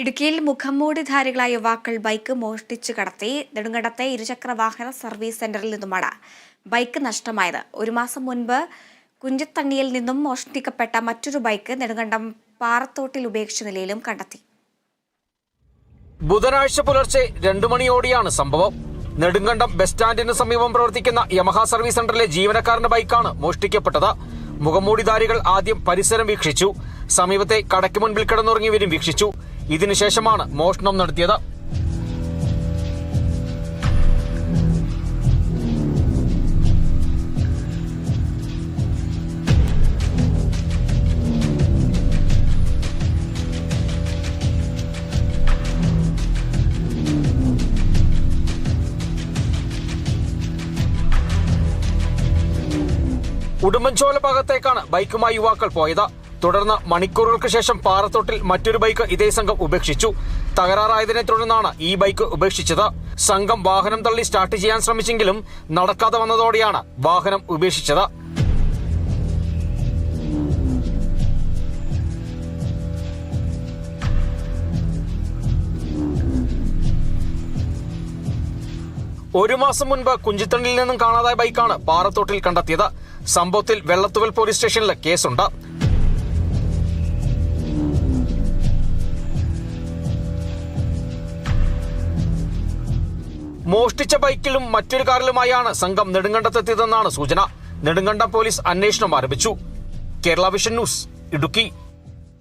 ഇടുക്കിയിൽ മുഖംമൂടിധാരികളായ യുവാക്കൾ ബൈക്ക് മോഷ്ടിച്ചു കടത്തി നെടുങ്കണ്ടത്തെ ഇരുചക്ര വാഹന സർവീസ് സെന്ററിൽ നിന്നുമാണ് ബൈക്ക് നഷ്ടമായത്. ഒരു മാസം മുൻപ് കുഞ്ചത്തണ്ണിയിൽ നിന്നും മോഷ്ടിക്കപ്പെട്ട മറ്റൊരു ബൈക്ക് നെടുങ്കണ്ടം പാറത്തോട്ടിൽ ഉപേക്ഷിച്ച നിലയിലും കണ്ടെത്തി. ബുധനാഴ്ച പുലർച്ചെ രണ്ടു മണിയോടെയാണ് സംഭവം. നെടുങ്കണ്ടം ബസ് സ്റ്റാൻഡിന് സമീപം പ്രവർത്തിക്കുന്ന യമഹ സർവീസ് സെന്ററിലെ ജീവനക്കാരന്റെ ബൈക്കാണ് മോഷ്ടിക്കപ്പെട്ടത്. മുഖംമൂടിധാരികൾ ആദ്യം പരിസരം വീക്ഷിച്ചു. സമീപത്തെ കടയ്ക്ക് മുൻപിൽ കിടന്നുറങ്ങിയവരും വീക്ഷിച്ചു. ഇതിനുശേഷമാണ് മോഷണം നടത്തിയത്. ഉടുമ്പൻചോല ഭാഗത്തേക്കാണ് ബൈക്കുമായി യുവാക്കൾ പോയത്. തുടർന്ന് മണിക്കൂറുകൾക്ക് ശേഷം പാറത്തോട്ടിൽ മറ്റൊരു ബൈക്ക് ഇതേ സംഘം ഉപേക്ഷിച്ചു. തകരാറായതിനെ തുടർന്നാണ് ഈ ബൈക്ക് ഉപേക്ഷിച്ചത്. സംഘം വാഹനം തള്ളി സ്റ്റാർട്ട് ചെയ്യാൻ ശ്രമിച്ചെങ്കിലും നടക്കാതെ വന്നതോടെയാണ് വാഹനം ഉപേക്ഷിച്ചത്. ഒരു മാസം മുൻപ് കുഞ്ചിത്തണ്ണിൽ നിന്നും കാണാതായ ബൈക്കാണ് പാറത്തോട്ടിൽ കണ്ടെത്തിയത്. സംഭവത്തിൽ വെള്ളത്തുവൽ പോലീസ് സ്റ്റേഷനിൽ കേസുണ്ട്. മോഷ്ടിച്ച ബൈക്കിലും മറ്റൊരു കാറിലുമായാണ് സംഘം നെടുങ്കണ്ടത്തെത്തിയതെന്നാണ് സൂചന. നെടുങ്കണ്ടം പോലീസ് അന്വേഷണം ആരംഭിച്ചു. Kerala vision news Idukki.